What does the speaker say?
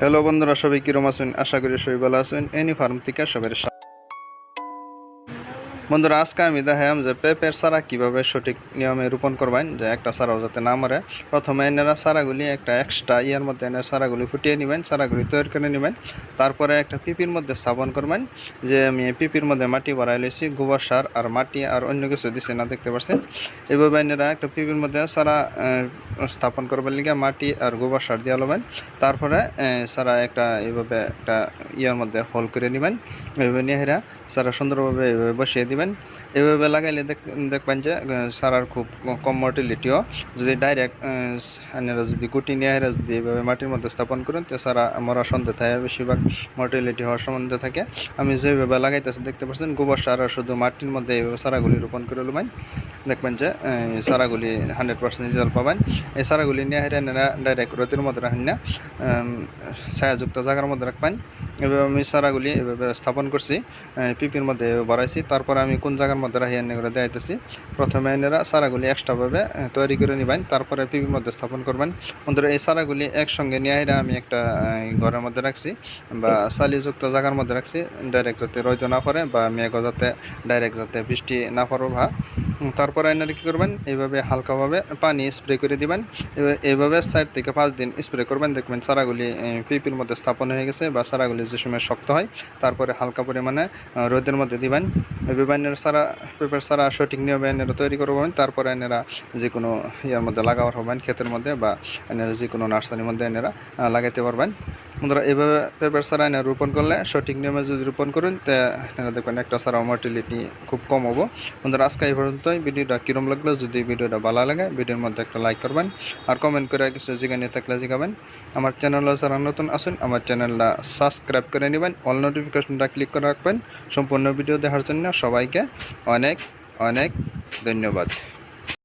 Hello বন্ধুরা, সবাই কিরম আছেন? আশা করি সবাই ভালো আছেন। এনি ফার্ম থেকে সবাই স্বা- বন্ধুরা, আজকে আমি দেখাম যে পেঁপের চারা কীভাবে সঠিক নিয়মে রোপণ করবেন, যে একটা চারাও যাতে না মরে। প্রথমে এনারা চারাগুলি একটা এক্সট্রা ইয়ার মধ্যে এনে চারাগুলি ফুটিয়ে নেবেন, চারাগুলি তৈরি করে নেবেন। তারপরে একটা পিপির মধ্যে স্থাপন করবেন, যে আমি পিপির মধ্যে মাটি ভরাই লেছি, গোবর সার আর মাটি আর অন্য কিছু দিছে না, দেখতে পাচ্ছেন এইভাবে এনারা একটা পিপির মধ্যে চারা স্থাপন করবার লিগে, মাটি আর গোবর সার দিয়ে লবেন। তারপরে সারা একটা এইভাবে একটা ইয়ার মধ্যে হোল করে নেবেন। এইভাবে নিয়ে হেরা সারা সুন্দরভাবে এইভাবে বসিয়ে দিবেন। এইভাবে লাগাইলে দেখ- দেখবেন যে সারার খুব কম মর্টিলিটিও যদি ডাইরেক্ট আপনারা যদি গুটি নিয়ে হেরা যদি এইভাবে মাটির মধ্যে স্থাপন করেন, তো সারা মরা সন্দেহ থাকে বেশিরভাগ মর্টিলিটি হওয়ার সম্বন্ধে থাকে। আমি যেভাবে লাগাইতেছি, দেখতে পাচ্ছেন, গোবর সার আর শুধু মাটির মধ্যে এইভাবে সারাগুলি রোপণ করে নেবেন দেখবেন যে সারাগুলি হান্ড্রেড পার্সেন্ট রেজাল্ট পাবেন। এই সারাগুলি নিয়ে হেরে নেরা ডাইরেক্ট রোদের মধ্যে রাখেন না। ছায়াযুক্ত জায়গার মধ্যে রাখবেন। এভাবে আমি সারাগুলি এভাবে স্থাপন করছি। পিপির মধ্যে বাড়াইছি তারপর আমি কোন জায়গার মধ্যে রাখি এনে করে দেখাইতেছি প্রথমে এনারা সারাগুলি এক্সট্রাভাবে তৈরি করে নিবেন, তারপরে পিপির মধ্যে স্থাপন করবেন। বন্ধুরা, এই সারাগুলি একসঙ্গে নিয়ে আমি একটা ঘরের মধ্যে রাখছি বা সালিযুক্ত জায়গার মধ্যে রাখছি। ডাইরেক্ট যাতে রইতে না পড়ে বা মেঘ যাতে, ডাইরেক্ট যাতে বৃষ্টি না পড়ো ভা তারপরে আপনারা কী করবেন? এইভাবে হালকাভাবে পানি স্প্রে করে দিবেন। এইভাবে চার থেকে পাঁচ দিন স্প্রে করবেন। দেখবেন চারাগুলি পিপির মধ্যে স্থাপন হয়ে গেছে বা চারাগুলি যে সময় শক্ত হয় তারপরে হালকা পরিমাণে রোদের মধ্যে দিবেন। আপনারা সারা পেঁপের সারা সঠিক নিয়মে আপনারা তৈরি করবেন। তারপরে আপনারা যে কোনো ইয়ার মধ্যে লাগাবার হবেন ক্ষেতের মধ্যে বা আপনারা যে কোনো নার্সারির মধ্যে আহ, লাগাইতে পারবেন। বন্ধুরা এইভাবে পেঁপের সারা এনে রোপণ করলে সঠিক নিয়মে যদি রোপণ করেন তা আপনারা দেখবেন একটা সারা মর্টিলিটি খুব কম হব। বন্ধুরা আজকে এই পর্যন্তই ভিডিওটা কীরম লাগল যদি ভিডিওটা ভালো লাগে, ভিডিওর মধ্যে একটা লাইক করবেন আর কমেন্ট করে কিছু জিগানি থাকলে জিগাবেন। আমার চ্যানেলে যারা নতুন আসুন আমার চ্যানেলটা সাবস্ক্রাইব করে নেবেন অল নোটিফিকেশনটা ক্লিক করে রাখবেন। সম্পূর্ণ ভিডিও দেখার জন্য সবাইকে অনেক অনেক ধন্যবাদ।